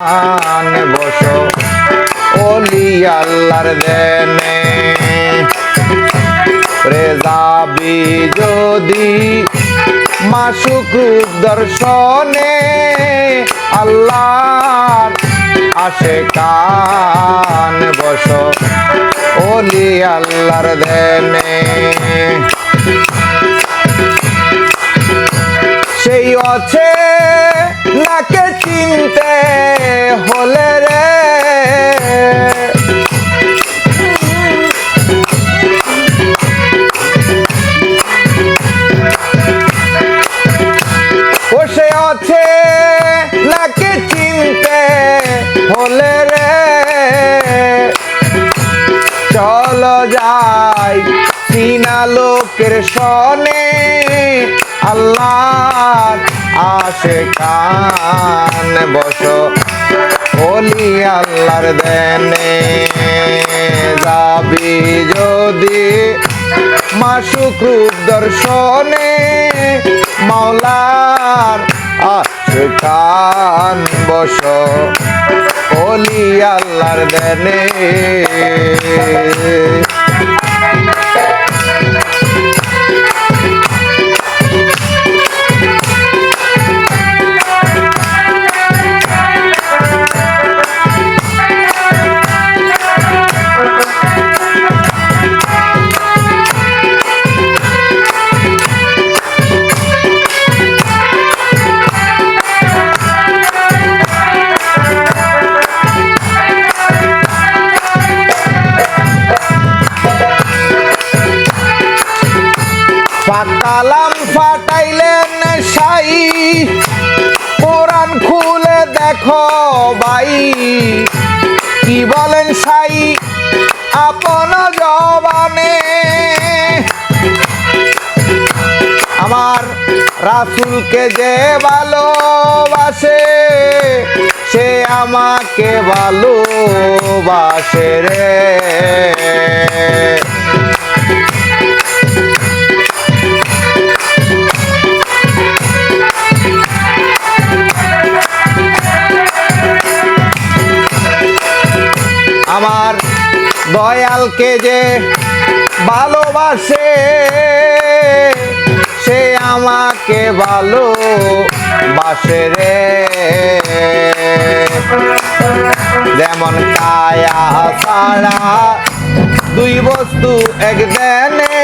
আন বসো ওলি আল্লাহর দেনে। রেজাবি যদি মাসুক দর্শনে, আল্লাহর আসে কান বসো ওলি আল্লাহর দেনে। সেই নাকে চিনতে হলে রে। ও সে আছে নাকে চিনতে হলে রে। চলো যাই চিনা লোকের সনে আল্লাহ আসে কান বসো। বলি আল্লাহর দেনে যাবি যদি। মাসুক রূপ দর্শনে মাওলার আসে কান বসো। বলি আল্লাহর দেনে। রাসুলকে যে ভালোবাসে সে আমাকে ভালোবাসে রে। আমার দয়ালকে যে ভালোবাসে আমাকে ভালোবাসে রে। যেমন কায়া ছাড়া দুই বস্তু এক দেনে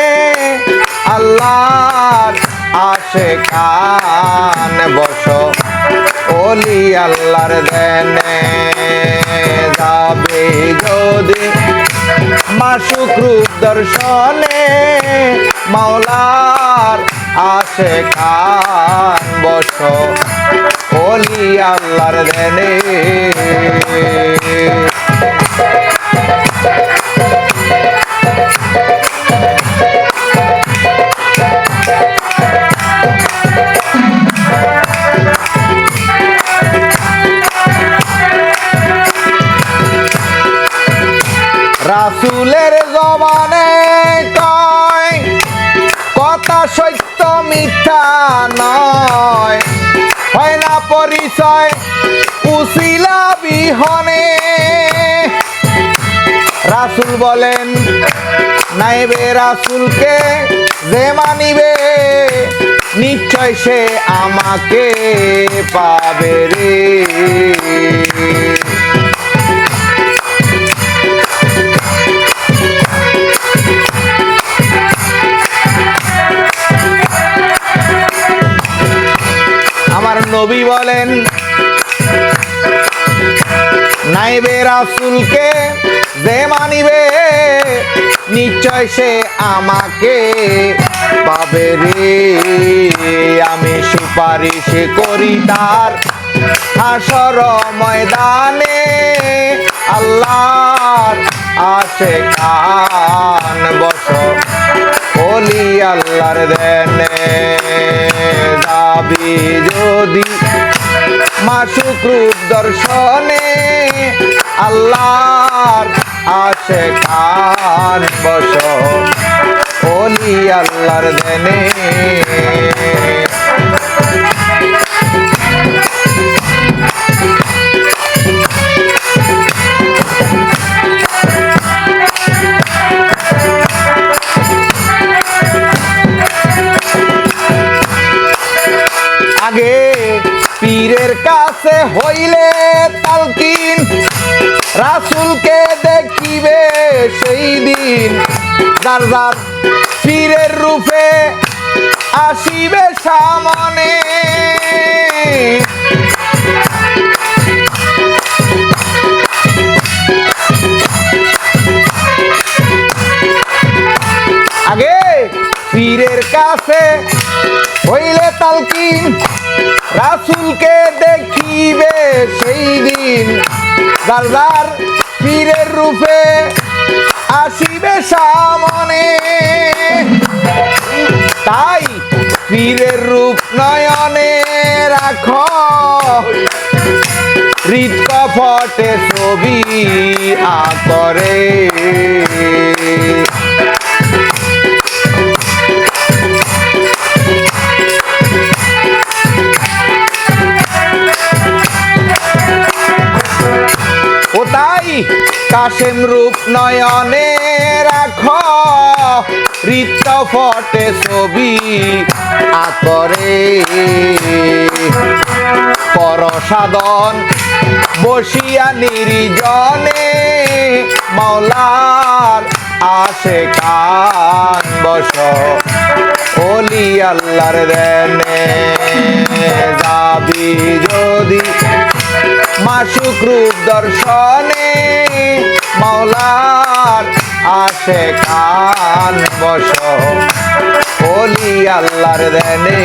আল্লাহর আসে কান বসো ওলি আল্লাহর দেনে। যাবে যদি মাসুক রূপ দর্শনে মাওলার আসে খান বস অলি আল্লাহর দেনে। পরিচয় উশিলা বিহনে। রাসুল বলেন নাইবে রাসুলকে যে মানিবে নিশ্চয় সে আমাকে পাবে রে। নবী বলেন, নাইবে রাসুলকে যে মানিবে, নিশ্চয় সে আমাকে পাবে রে। আমি সুপারিশ করি তার হাসর ময়দানে, আল্লাহর আসে কান বস বলি আল্লাহর দেনে। দাবি যদি মাসুক রূপ দর্শনে আল্লাহর আছে কান বস অলি আল্লাহর দেনে। তালকিন। রাসুলকে দেখিবে সেই দিন। যার পীরের রূপে আসিবে সামনে। আগে পীরের কাছে হইলে তালকিন, রাসুলকে দিন। যার পীরের রূপে আসিবে সামনে। তাই পীরের রূপ নয়নে রাখ। হৃদকপটে ছবি আকরে। কাশেম রূপ নয়নে রাখ। ঋত ফটে ছবি আকরে কর সাধন বসিয়া নির্জনে মাওলার আসে কান বস। ওলি আল্লাহর দেনে যাবি যদি মাসুক রূপ দর্শনে মাওলার আসে কান বস। ওলি আল্লাহর দেনে।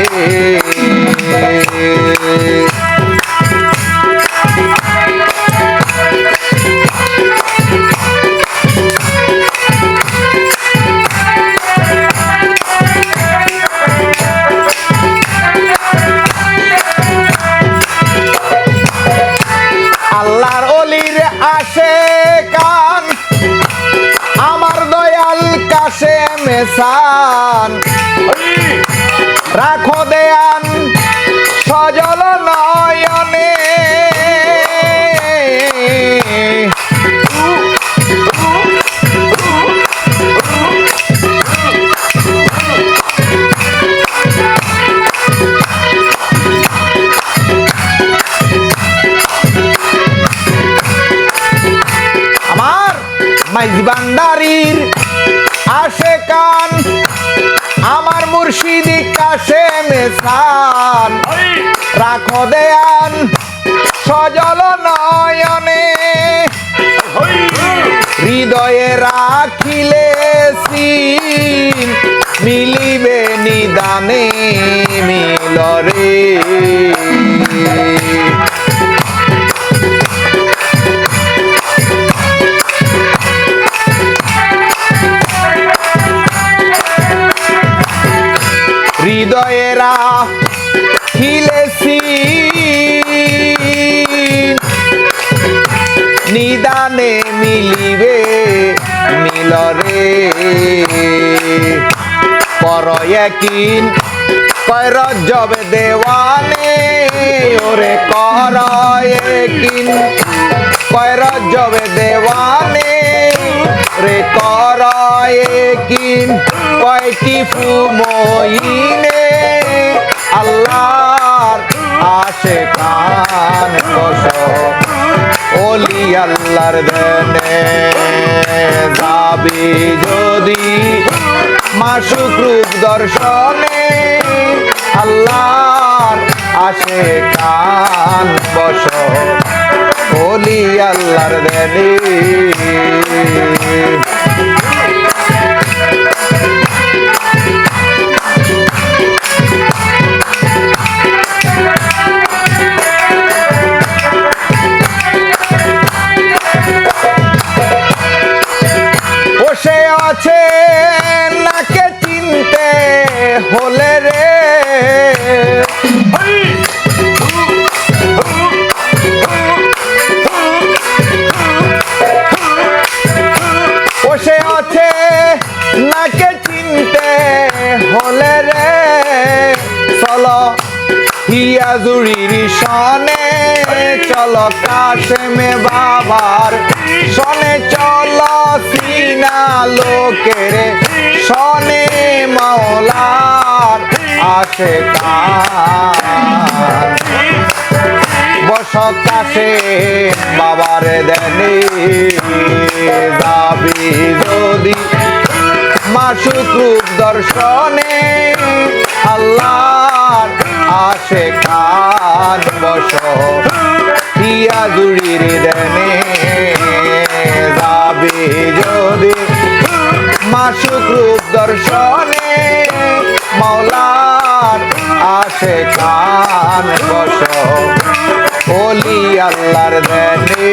মেসান রাখো দেয়ান সজল নয়নে। হৃদয়ে রাখিলে মিলিবে নিদানে মিলরে। মিলরে পর একিন কর জবে দেওয়ানে ওরে কর একিন কর জবে দেওয়ানে রে কর একিন আল্লাহর ওলি আল্লাহর দেনে, যাবি যদি মাসুক রূপ দর্শনে, আল্লাহর আসে কান বস। ওলি আল্লাহর দেনে চলো হিয়া জুড়ির সনে চলো কাশেমে বাবার সনে চলো সিনা লোকের সনে মাওলার আসে বস কাশে বাবার দেনে যাবি যদি মাসুক দর্শনে আল্লাহর আশে খান বস হিয়া জুড়ির দেনে যাবি যদি। মাসুক রূপ দর্শনে মাওলার আশে খান বস ওলি আল্লাহর দেনে।